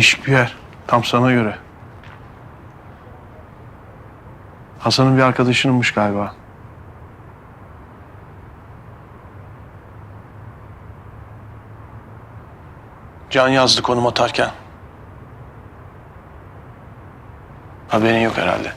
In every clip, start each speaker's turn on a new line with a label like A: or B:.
A: Değişik bir yer. Tam sana göre. Hasan'ın bir arkadaşınınmış galiba. Can yazdı konum atarken. Haberin yok herhalde.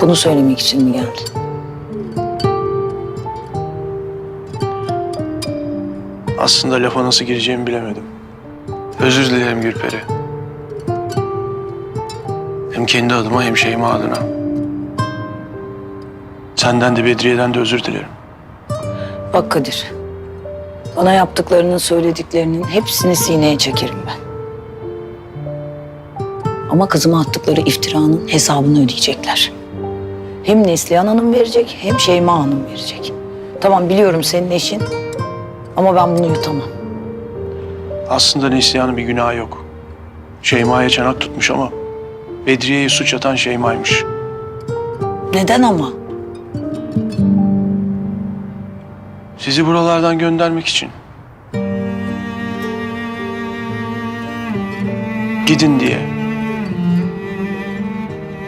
B: Bunu söylemek için mi geldin?
A: Aslında lafa nasıl gireceğimi bilemedim. Özür dilerim Gülperi. Hem kendi adıma hem Şeyma adına. Senden de Bedriye'den de özür dilerim.
B: Bak Kadir. Bana yaptıklarının, söylediklerinin hepsini sineye çekerim ben. Ama kızıma attıkları iftiranın hesabını ödeyecekler. Hem Neslihan Hanım verecek hem Şeyma Hanım verecek. Tamam biliyorum senin eşin ama ben bunu yutamam.
A: Aslında Neslihan'ın bir günahı yok. Şeyma'ya çanak tutmuş ama Bedriye'ye suç atan Şeyma'ymış.
B: Neden ama?
A: Sizi buralardan göndermek için. Gidin diye.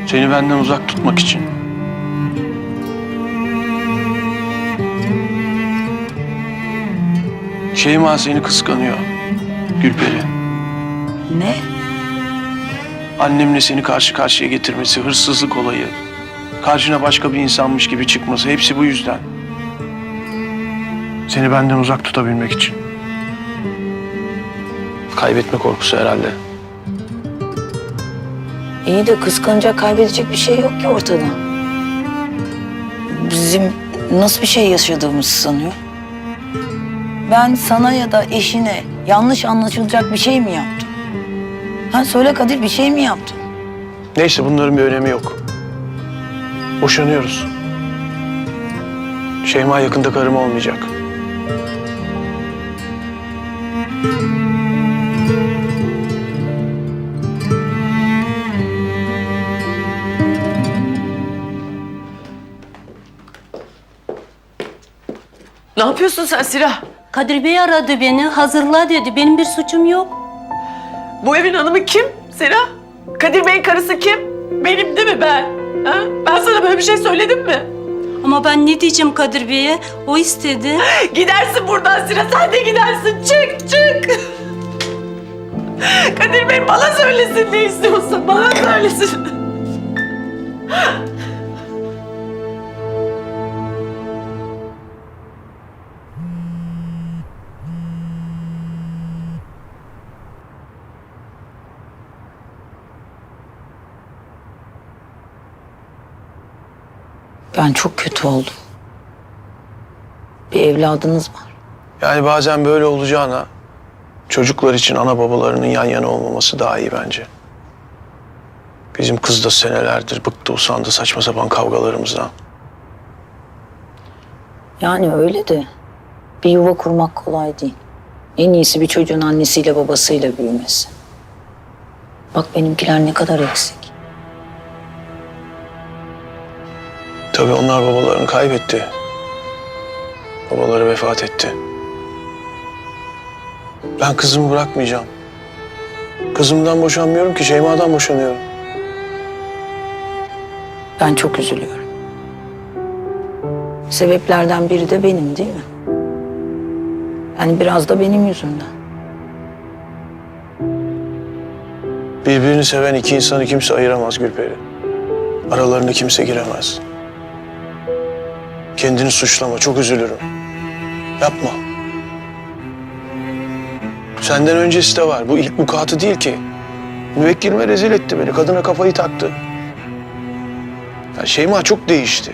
A: Seni benden uzak tutmak için. Şeyma seni kıskanıyor. Gülperi.
B: Ne?
A: Annemle seni karşı karşıya getirmesi, hırsızlık olayı. Karşına başka bir insanmış gibi çıkması hepsi bu yüzden. Seni benden uzak tutabilmek için. Kaybetme korkusu herhalde.
B: İyi de kıskanacak, kaybedecek bir şey yok ki ortada. Bizim nasıl bir şey yaşadığımızı sanıyor? Ben sana ya da eşine yanlış anlaşılacak bir şey mi yaptım? Ha söyle Kadir bir şey mi yaptım?
A: Neyse bunların bir önemi yok. Boşanıyoruz. Şeyma yakında karım olmayacak.
C: Ne yapıyorsun sen Sira?
D: Kadir Bey aradı beni, hazırla dedi. Benim bir suçum yok.
C: Bu evin hanımı kim Sira? Kadir Bey'in karısı kim? Benim değil mi ben? Ha? Ben sana böyle bir şey söyledim mi?
D: Ama ben ne diyeceğim Kadir Bey'e? O istedi.
C: Gidersin buradan Sira, sen de gidersin. Çık, çık. Kadir Bey bana söylesin ne istiyorsa, bana söylesin.
B: Ben çok kötü oldum. Bir evladınız var.
A: Yani bazen böyle olacağına çocuklar için ana babalarının yan yana olmaması daha iyi bence. Bizim kız da senelerdir bıktı usandı saçma sapan kavgalarımızdan.
B: Yani öyle de bir yuva kurmak kolay değil. En iyisi bir çocuğun annesiyle babasıyla büyümesi. Bak benimkiler ne kadar eksik.
A: Tabii onlar babalarını kaybetti. Babaları vefat etti. Ben kızımı bırakmayacağım. Kızımdan boşanmıyorum ki Şeyma'dan boşanıyorum.
B: Ben çok üzülüyorum. Sebeplerden biri de benim değil mi? Yani biraz da benim yüzümden.
A: Birbirini seven iki insanı kimse ayıramaz Gülperi. Aralarına kimse giremez. Kendini suçlama, çok üzülürüm. Yapma. Senden öncesi de var. Bu ilk vukuatı değil ki. Müvekkilime rezil etti beni. Kadına kafayı taktı. Ya Şeyma çok değişti.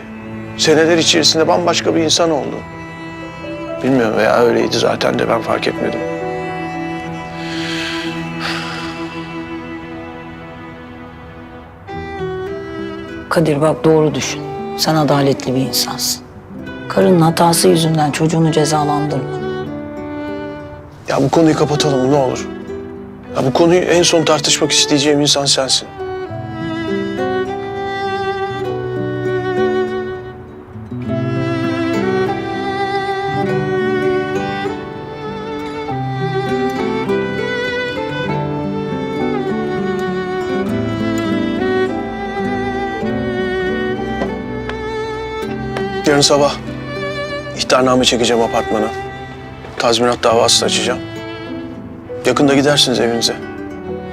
A: Seneler içerisinde bambaşka bir insan oldu. Bilmiyorum veya öyleydi zaten de ben fark etmedim.
B: Kadir bak doğru düşün. Sen adaletli bir insansın. Karının hatası yüzünden çocuğunu cezalandırma.
A: Ya bu konuyu kapatalım ne olur. Ya bu konuyu en son tartışmak isteyeceğim insan sensin. Yarın sabah ihtarname çekeceğim apartmana. Tazminat davası açacağım. Yakında gidersiniz evinize.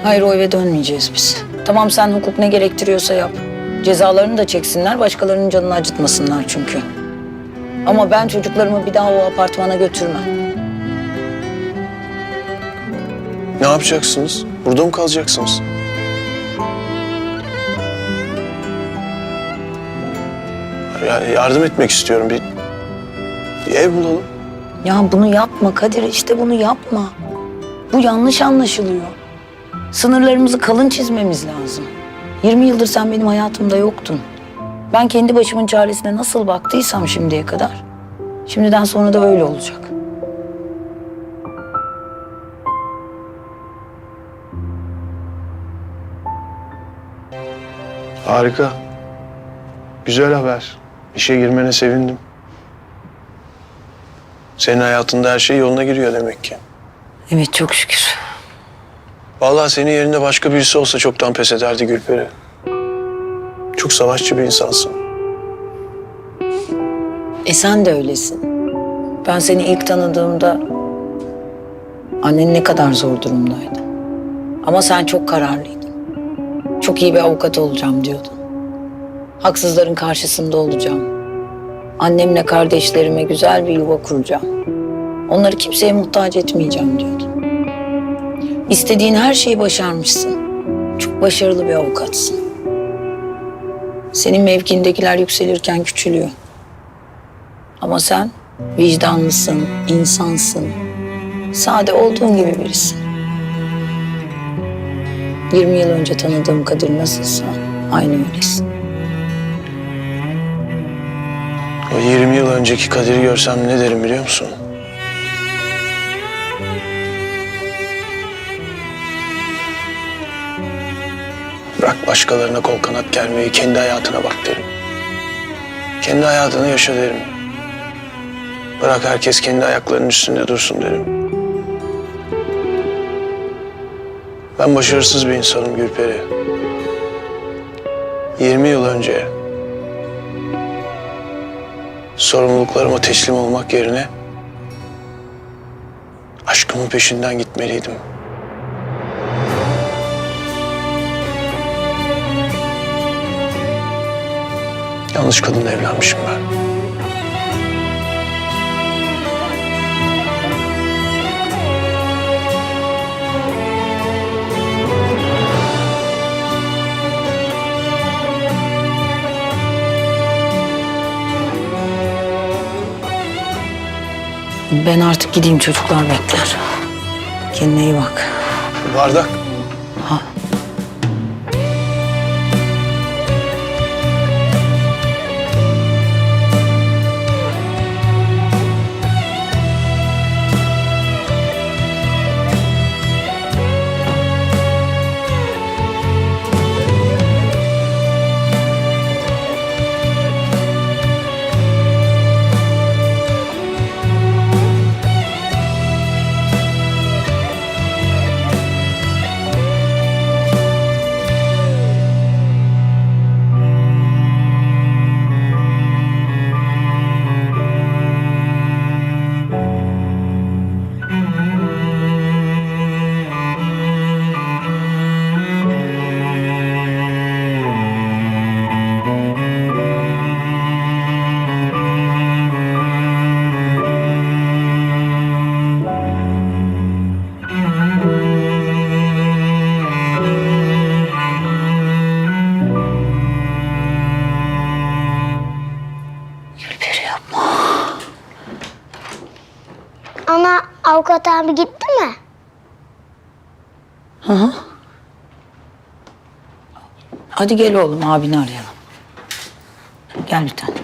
B: Hayır o eve dönmeyeceğiz biz. Tamam sen hukuk ne gerektiriyorsa yap. Cezalarını da çeksinler, başkalarının canını acıtmasınlar çünkü. Ama ben çocuklarımı bir daha o apartmana götürmem.
A: Ne yapacaksınız? Burada mı kalacaksınız? Yani yardım etmek istiyorum. Bir, bir ev bulalım.
B: Ya bunu yapma Kadir, işte bunu yapma. Bu yanlış anlaşılıyor. Sınırlarımızı kalın çizmemiz lazım. 20 yıldır sen benim hayatımda yoktun. Ben kendi başımın çaresine nasıl baktıysam şimdiye kadar, şimdiden sonra da öyle olacak.
A: Harika. Güzel haber. İşe girmene sevindim. Senin hayatında her şey yoluna giriyor demek ki.
B: Evet çok şükür.
A: Vallahi senin yerinde başka birisi olsa çoktan pes ederdi Gülperi. Çok savaşçı bir insansın.
B: E sen de öylesin. Ben seni ilk tanıdığımda annen ne kadar zor durumdaydı. Ama sen çok kararlıydın. Çok iyi bir avukat olacağım diyordun. Haksızların karşısında olacağım. Annemle kardeşlerime güzel bir yuva kuracağım. Onları kimseye muhtaç etmeyeceğim diyordun. İstediğin her şeyi başarmışsın. Çok başarılı bir avukatsın. Senin mevkindekiler yükselirken küçülüyor. Ama sen vicdanlısın, insansın. Sade olduğun gibi birisin. 20 yıl önce tanıdığım Kadir nasılsa aynı öylesin.
A: Önceki Kadir'i görsem ne derim biliyor musun? Bırak başkalarına kol kanat germeyi, kendi hayatına bak derim. Kendi hayatını yaşa derim. Bırak herkes kendi ayaklarının üstünde dursun derim. Ben başarısız bir insanım Gülperi. 20 yıl önce sorumluluklarıma teslim olmak yerine aşkımın peşinden gitmeliydim. Yanlış kadınla evlenmişim ben.
B: Ben artık gideyim çocuklar bekler. Kendine iyi bak.
A: Bardak.
E: Avukat abi gitti mi?
B: Hadi gel oğlum abini arayalım. Gel bir tane.